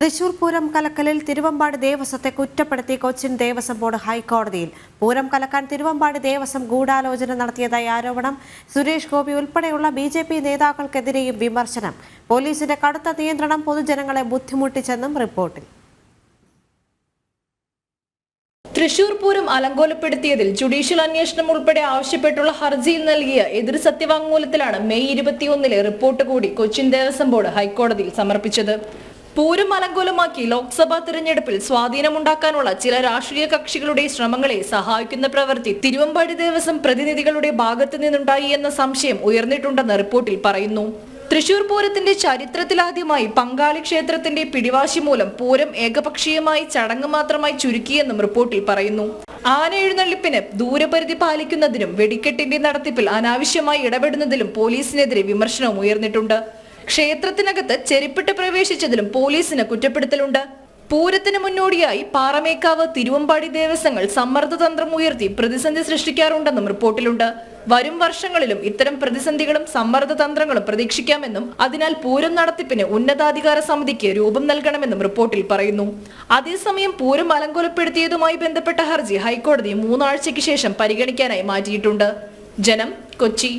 തൃശൂർ പൂരം കലക്കലിൽ തിരുവമ്പാട് ദേവസ്വത്തെ കുറ്റപ്പെടുത്തി കൊച്ചിൻ ദേവസ്വം ബോർഡ് ഹൈക്കോടതിയിൽ. പൂരം കലക്കാൻ തിരുവമ്പാട് ദേവസ്വം ഗൂഢാലോചന നടത്തിയതായി ആരോപണം. സുരേഷ് ഗോപി ഉൾപ്പെടെയുള്ള ബി ജെ പി നേതാക്കൾക്കെതിരെയും വിമർശനം. പോലീസിന്റെ കടുത്ത നിയന്ത്രണം പൊതുജനങ്ങളെ ബുദ്ധിമുട്ടിച്ചെന്നും റിപ്പോർട്ടിൽ. തൃശൂർ പൂരം അലങ്കോലപ്പെടുത്തിയതിൽ ജുഡീഷ്യൽ അന്വേഷണം ഉൾപ്പെടെ ആവശ്യപ്പെട്ടുള്ള ഹർജിയിൽ നൽകിയ എതിർ സത്യവാങ്മൂലത്തിലാണ് മെയ് ഇരുപത്തിയൊന്നിലെ റിപ്പോർട്ട് കൂടി കൊച്ചിൻ ദേവസ്വം ബോർഡ് ഹൈക്കോടതിയിൽ സമർപ്പിച്ചത്. പൂരം അലങ്കോലമാക്കി ലോക്സഭാ തെരഞ്ഞെടുപ്പിൽ സ്വാധീനമുണ്ടാക്കാനുള്ള ചില രാഷ്ട്രീയ കക്ഷികളുടെ ശ്രമങ്ങളെ സഹായിക്കുന്ന പ്രവൃത്തി തിരുവമ്പാടി ദേവസ്വം പ്രതിനിധികളുടെ ഭാഗത്തു നിന്നുണ്ടായി എന്ന സംശയം ഉയർന്നിട്ടുണ്ടെന്ന് റിപ്പോർട്ടിൽ പറയുന്നു. തൃശൂർ പൂരത്തിന്റെ ചരിത്രത്തിലാദ്യമായി പങ്കാളി ക്ഷേത്രത്തിന്റെ പിടിവാശി മൂലം പൂരം ഏകപക്ഷീയമായി ചടങ്ങ് മാത്രമായി ചുരുക്കിയെന്നും റിപ്പോർട്ടിൽ പറയുന്നു. ആന എഴുന്നള്ളിപ്പിന് ദൂരപരിധി പാലിക്കുന്നതിനും വെടിക്കെട്ടിന്റെ നടത്തിപ്പിൽ അനാവശ്യമായി ഇടപെടുന്നതിലും പോലീസിനെതിരെ വിമർശനവും ഉയർന്നിട്ടുണ്ട്. ക്ഷേത്രത്തിനകത്ത് ചെരിപ്പിട്ട് പ്രവേശിച്ചതിലും പോലീസിന് കുറ്റപ്പെടുത്തലുണ്ട്. പൂരത്തിന് മുന്നോടിയായി പാറമേക്കാവ് തിരുവമ്പാടി ദേവസ്വങ്ങൾ സമ്മർദ്ദതന്ത്രം ഉയർത്തി പ്രതിസന്ധി സൃഷ്ടിക്കാറുണ്ടെന്നും റിപ്പോർട്ടിലുണ്ട്. വരും വർഷങ്ങളിലും ഇത്തരം പ്രതിസന്ധികളും സമ്മർദ്ദതന്ത്രങ്ങളും പ്രതീക്ഷിക്കാമെന്നും അതിനാൽ പൂരം നടത്തിപ്പിന് ഉന്നതാധികാര സമിതിക്ക് രൂപം നൽകണമെന്നും റിപ്പോർട്ടിൽ പറയുന്നു. അതേസമയം പൂരം അലങ്കോലപ്പെടുത്തിയതുമായി ബന്ധപ്പെട്ട ഹർജി ഹൈക്കോടതി മൂന്നാഴ്ചയ്ക്ക് ശേഷം പരിഗണിക്കാനായി മാറ്റിയിട്ടുണ്ട്. ജനം കൊച്ചി.